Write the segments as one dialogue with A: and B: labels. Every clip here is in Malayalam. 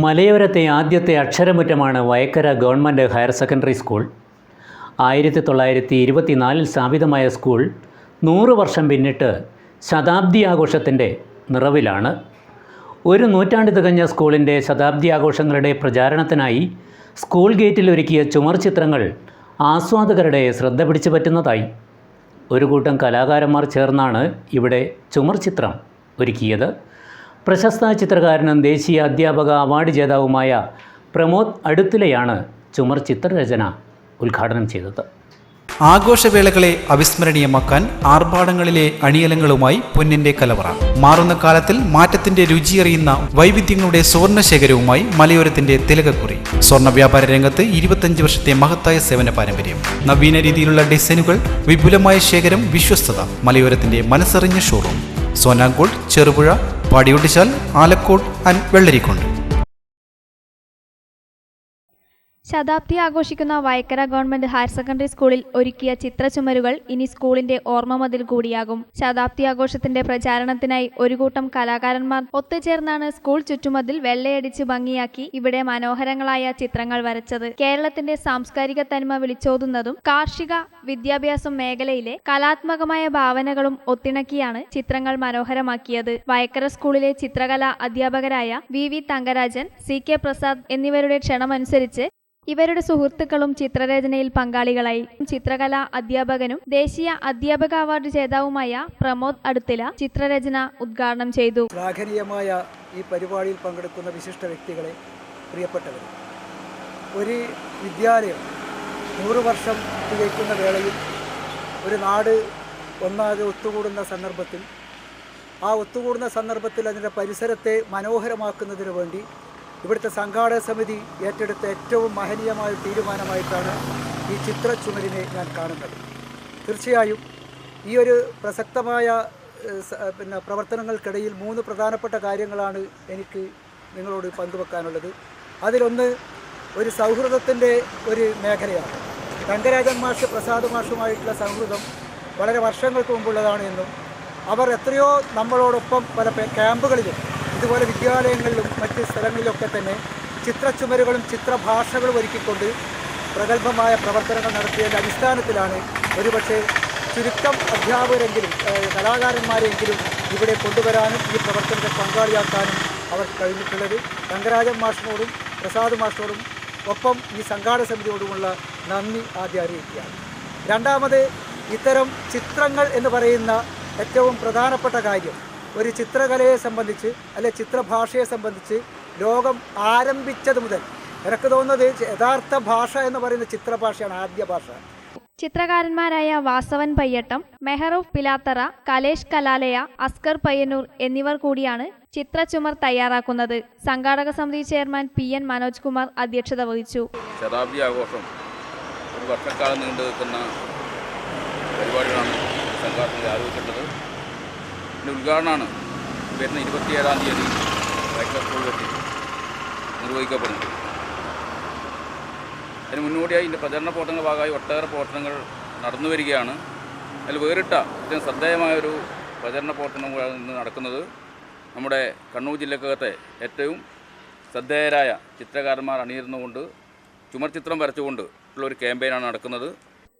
A: മലയോരത്തെ ആദ്യത്തെ അക്ഷരമുറ്റമാണ് Vayakkara government higher secondary school. ആയിരത്തി തൊള്ളായിരത്തി ഇരുപത്തിനാലിൽ സ്ഥാപിതമായ സ്കൂൾ നൂറ് വർഷം പിന്നിട്ട് ശതാബ്ദി ആഘോഷത്തിന്റെ നിറവിലാണ്. ഒരു നൂറ്റാണ്ട് തികഞ്ഞ സ്കൂളിന്റെ ശതാബ്ദി ആഘോഷങ്ങളുടെ പ്രചാരണത്തിനായി സ്കൂൾ ഗേറ്റിൽ ഒരുക്കിയ ചുമർ ചിത്രങ്ങൾ ആസ്വാദകരുടെ ശ്രദ്ധ പിടിച്ചു പറ്റുന്നതായി. ഒരു കൂട്ടം കലാകാരന്മാർ ചേർന്നാണ് ഇവിടെ ചുമർ ചിത്രം ഒരുക്കിയത്. പ്രശസ്ത ചിത്രകാരനും ദേശീയ അധ്യാപക അവാർഡ് ജേതാവുമായ പ്രമോദ് അടുത്തിലെയാണ് ചുമർ ചിത്രരചന ഉദ്ഘാടനം ചെയ്തത്.
B: ആഘോഷവേളകളെ അവിസ്മരണീയമാക്കാൻ ആർഭാടങ്ങളിലെ അണിയലങ്ങളുമായി പൊന്നിന്റെ കലവറ. മാറുന്ന കാലത്തിൽ മാറ്റത്തിന്റെ രുചിയറിയുന്ന വൈവിധ്യങ്ങളുടെ സുവർണശേഖരവുമായി മലയോരത്തിന്റെ തിലകക്കുറി. സ്വർണ വ്യാപാര രംഗത്ത് ഇരുപത്തഞ്ച് വർഷത്തെ മഹത്തായ സേവന പാരമ്പര്യം. നവീന രീതിയിലുള്ള ഡിസൈനുകൾ വിപുലമായ ശേഖരം വിശ്വസ്തത. മലയോരത്തിന്റെ മനസ്സറിഞ്ഞ ഷോറൂം. സോനാങ്കോട് ചെറുപുഴ പടിയൊട്ടിച്ചാൽ ആലക്കോട് ആൻഡ് വെള്ളരിക്കുണ്ട്.
C: ശതാബ്ദി ആഘോഷിക്കുന്ന വയക്കര ഗവൺമെന്റ് ഹയർ സെക്കൻഡറി സ്കൂളിൽ ഒരുക്കിയ ചിത്രചുമരുകൾ ഇനി സ്കൂളിന്റെ ഓർമ്മമതിൽ കൂടിയാകും. ശതാബ്ദി ആഘോഷത്തിന്റെ പ്രചാരണത്തിനായി ഒരു കൂട്ടം കലാകാരന്മാർ ഒത്തുചേർന്നാണ് സ്കൂൾ ചുറ്റുമതിൽ വെള്ളയടിച്ച് ഭംഗിയാക്കി ഇവിടെ മനോഹരങ്ങളായ ചിത്രങ്ങൾ വരച്ചത്. കേരളത്തിന്റെ സാംസ്കാരിക തനിമ വിളിച്ചോതുന്നതും കാർഷിക വിദ്യാഭ്യാസം മേഖലയിലെ കലാത്മകമായ ഭാവനകളും ഒത്തിണക്കിയാണ് ചിത്രങ്ങൾ മനോഹരമാക്കിയത്. വയക്കര സ്കൂളിലെ ചിത്രകലാ അധ്യാപകരായ V V Thankarajan C K Prasad എന്നിവരുടെ ക്ഷണമനുസരിച്ച് ഇവരുടെ സുഹൃത്തുക്കളും ചിത്രരചനയിൽ പങ്കാളികളായി. ചിത്രകലാ അധ്യാപകനും ദേശീയ അധ്യാപക അവാർഡ് ജേതാവുമായ പ്രമോദ് അടുത്തില ചിത്രരചന ഉദ്ഘാടനം ചെയ്തു.
D: ശ്ലാഘനീയമായ ഈ പരിപാടിയിൽ പങ്കെടുക്കുന്ന വിശിഷ്ട വ്യക്തികളെ പ്രിയപ്പെട്ടവർ ഒരു വിദ്യാലയം നൂറ് വർഷം തികയ്ക്കുന്ന വേളയിൽ ഒരു നാട് ഒന്നാകെ ഒത്തുകൂടുന്ന സന്ദർഭത്തിൽ ആ ഒത്തുകൂടുന്ന സന്ദർഭത്തിൽ അതിന്റെ പരിസരത്തെ മനോഹരമാക്കുന്നതിന് വേണ്ടി ഇവിടുത്തെ സംഘാടക സമിതി ഏറ്റെടുത്ത ഏറ്റവും മഹനീയമായ തീരുമാനമായിട്ടാണ് ഈ ചിത്ര ചുമരിനെ ഞാൻ കാണുന്നത്. തീർച്ചയായും ഈ ഒരു പ്രസക്തമായ പിന്നെ പ്രവർത്തനങ്ങൾക്കിടയിൽ മൂന്ന് പ്രധാനപ്പെട്ട കാര്യങ്ങളാണ് എനിക്ക് നിങ്ങളോട് പങ്കുവെക്കാനുള്ളത്. അതിലൊന്ന് ഒരു സൗഹൃദത്തിന്റെ ഒരു മേഖലയാണ്. രംഗരാജൻ മാഷ് പ്രസാദ് മാഷുമായിട്ടുള്ള സൗഹൃദം വളരെ വർഷങ്ങൾക്ക് മുമ്പുള്ളതാണ് എന്നും അവർ എത്രയോ നമ്മളോടൊപ്പം പല ക്യാമ്പുകളിലും ഇതുപോലെ വിദ്യാലയങ്ങളിലും മറ്റ് സ്ഥലങ്ങളിലൊക്കെ തന്നെ ചിത്രച്ചുമരുകളും ചിത്രഭാഷകളും ഒരുക്കിക്കൊണ്ട് പ്രഗത്ഭമായ പ്രവർത്തനങ്ങൾ നടത്തിയതിന്റെ അടിസ്ഥാനത്തിലാണ് ഒരുപക്ഷെ ചുരുക്കം അധ്യാപകരെങ്കിലും കലാകാരന്മാരെങ്കിലും ഇവിടെ കൊണ്ടുവരാനും ഈ പ്രവർത്തനത്തെ പങ്കാളിയാക്കാനും അവർ കഴിഞ്ഞിട്ടുള്ളത്. രംഗരാജൻ മാഷിനോടും പ്രസാദ് മാഷിനോടും ഒപ്പം ഈ സംഘാടക സമിതിയോടുമുള്ള നന്ദി ആദ്യം അറിയിക്കുകയാണ്. രണ്ടാമത് ഇത്തരം ചിത്രങ്ങൾ എന്ന് പറയുന്ന ഏറ്റവും പ്രധാനപ്പെട്ട കാര്യം ഒരു ചിത്രകലയെ സംബന്ധിച്ച് അല്ലെ ചിത്രഭാഷയെ സംബന്ധിച്ച് ലോകം ആരംഭിച്ചത് മുതൽ എനിക്ക് തോന്നുന്നത് യഥാർത്ഥ ഭാഷ എന്ന് പറയുന്ന ചിത്രഭാഷയാണ് ആദ്യ ഭാഷ.
C: ചിത്രകാരന്മാരായ വാസവൻ പയ്യട്ടം മെഹറൂഫ് പിലാത്തറ കലേഷ് കലാലയ അസ്കർ പയ്യന്നൂർ എന്നിവർ കൂടിയാണ് ചിത്രചുമർ തയ്യാറാക്കുന്നത്. സംഘാടക സമിതി chairman P N Manoj Kumar അധ്യക്ഷത വഹിച്ചു.
E: ശതാബ്ദി ആഘോഷം ഒരു വർഷക്കാലം നീണ്ടു നിൽക്കുന്ന പരിപാടികളാണ് സംഘാടനത്തിൽ ആലോചിക്കേണ്ടത്. ഇതിന്റെ ഉദ്ഘാടനമാണ്. വരുന്ന ഇരുപത്തിയേഴാം തീയതി വൈക്കം സ്കൂളിൽ വെച്ച് നിർവഹിക്കപ്പെടുന്നത്. അതിന് മുന്നോടിയായി ഇതിന്റെ പ്രചരണ പ്രവർത്തനങ്ങളുടെ ഭാഗമായി ഒട്ടേറെ പ്രവർത്തനങ്ങൾ നടന്നു വരികയാണ്. അതിൽ വേറിട്ട ഏറ്റവും ശ്രദ്ധേയമായൊരു പ്രചരണ പ്രവർത്തനം ഇന്ന് നടക്കുന്നത്. നമ്മുടെ കണ്ണൂർ ജില്ലക്കകത്തെ ഏറ്റവും ശ്രദ്ധേയരായ ചിത്രകാരന്മാർ അണിയിരുന്നുകൊണ്ട് ചുമർചിത്രം വരച്ചുകൊണ്ട് ഉള്ള ഒരു ക്യാമ്പയിനാണ് നടക്കുന്നത്.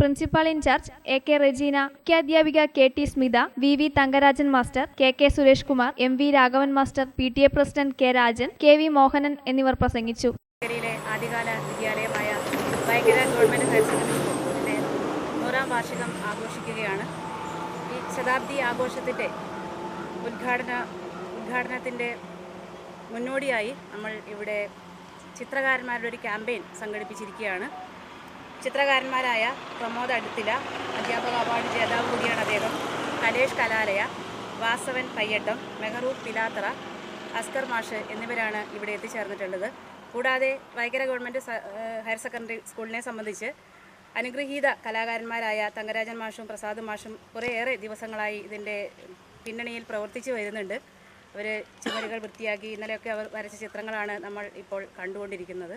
C: Principal in charge A K Rejeena മുഖ്യാധ്യാപിക K T Smitha V V Thankarajan master K K Suresh Kumar M V Raghavan master P T A president K Rajan K V Mohanan എന്നിവർ പ്രസംഗിച്ചു.
F: ആദ്യകാല വിദ്യാലയമായ ഭയങ്കര ഗവൺമെന്റ് ഹയർ സെക്കൻഡറി സ്കൂളിന്റെ നൂറാം വാർഷികം ആഘോഷിക്കുകയാണ്. ഈ ശതാബ്ദി ആഘോഷത്തിന്റെ ഉദ്ഘാടന ഉദ്ഘാടനത്തിന്റെ മുന്നോടിയായി നമ്മൾ ഇവിടെ ചിത്രകാരന്മാരുടെ ഒരു ക്യാമ്പയിൻ സംഘടിപ്പിച്ചിരിക്കുകയാണ്. ചിത്രകാരന്മാരായ പ്രമോദ് അടുത്തില അധ്യാപക അവാർഡ് ജേതാവ് കൂടിയാണ് അദ്ദേഹം. കലേഷ് കലാലയ വാസവൻ പയ്യട്ടം മെഹറൂഫ് പിലാത്തറ അസ്കർ മാഷ് എന്നിവരാണ് ഇവിടെ എത്തിച്ചേർന്നിട്ടുള്ളത്. കൂടാതെ വൈകര ഗവൺമെന്റ് ഹയർ സെക്കൻഡറി സ്കൂളിനെ സംബന്ധിച്ച് അനുഗ്രഹീത കലാകാരന്മാരായ തങ്കരാജൻ മാഷും പ്രസാദ് മാഷും കുറേയേറെ ദിവസങ്ങളായി ഇതിന്റെ പിന്നണിയിൽ പ്രവർത്തിച്ചു വരുന്നുണ്ട്. അവർ ചുമരുകൾ വൃത്തിയാക്കി ഇന്നലെയൊക്കെ അവർ വരച്ച ചിത്രങ്ങളാണ് നമ്മൾ ഇപ്പോൾ കണ്ടുകൊണ്ടിരിക്കുന്നത്.